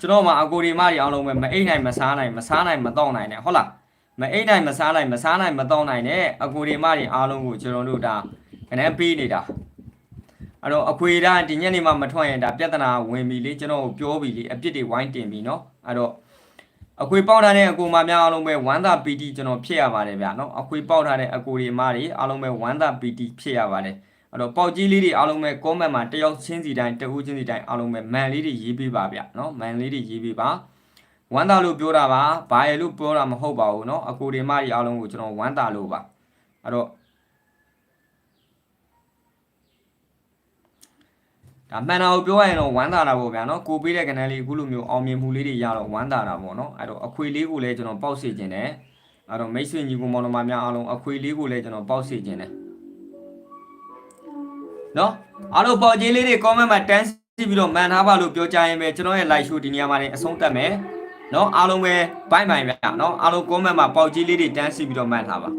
ကျွန်တော်မှာအကိုဒီမတွေအားလုံးပဲမအိတ်နိုင်မစားနိုင်မစားနိုင်မတော့နိုင်နဲ့ဟုတ်လားမအိတ်နိုင်မစားနိုင်မစားနိုင်မတော့နိုင်နဲ့အကိုဒီမတွေအားလုံးကိုကျွန်တော်တို့ဒါခဏပေးနေတာအဲ့တော့အခွေဒါဒီညနေမှမထွက်ရင်ဒါပြဿနာဝင်ပြီလေကျွန်တော်ကိုပြောပြီလေအပြစ်တွေဝိုင်းတင်ပြီเนาะအဲ့တော့အခွေပေါက်ထားတဲ့အကိုမများအားလုံးပဲဝမ်းသာပီတိကျွန်တော်ဖြစ်ရပါတယ်ဗျာเนาะအခွေပေါက်ထားတဲ့အကိုဒီမတွေအားလုံးပဲဝမ်းသာပီတိဖြစ်ရပါတယ် အဲ့တော့ပေါက်ကြီးလေးတွေအားလုံးပဲ comment မှာတယောက်ချင်းစီတိုင်းတဦးချင်းစီတိုင်းအားလုံးပဲမန်လေးတွေရေးပေးပါဗျเนาะမန်လေးတွေရေးပေးပါဝမ်းသာလို့ပြောတာပါဘာရလို့ပြောတာမဟုတ်ပါဘူးเนาะအကိုဒီမကြီးအားလုံးကိုကျွန်တော်ဝမ်းသာလို့ပါအဲ့တော့ဒါမှန်တာကိုပြောရရင်တော့ဝမ်းသာတာပေါ့ဗျာเนาะကိုပေးတဲ့ကဏ္ဍလေးအခုလိုမျိုးအောင်မြင်မှုလေးတွေရတော့ဝမ်းသာတာပေါ့เนาะအဲ့တော့အခွေလေးကိုလည်းကျွန်တော်ပေါက်စေခြင်းတယ်အဲ့တော့မိတ်ဆွေညီကိုမောင်နှမများအားလုံးအခွေလေးကိုလည်းကျွန်တော်ပေါက်စေခြင်းတယ် နော်အားလုံးပေါ်ကြီးလေးတွေ comment မှာတန်းစီပြီးတော့မှန်ထားပါလို့ပြောကြရင်ပဲကျွန်တော်ရဲ့ live show ဒီနေရာမှာနေအဆုံးသတ်မယ်နော်အားလုံးပဲဘိုင်ဘိုင်ဗျာနော်အားလုံး comment မှာပေါ်ကြီးလေးတွေတန်းစီပြီးတော့မှန်ထားပါ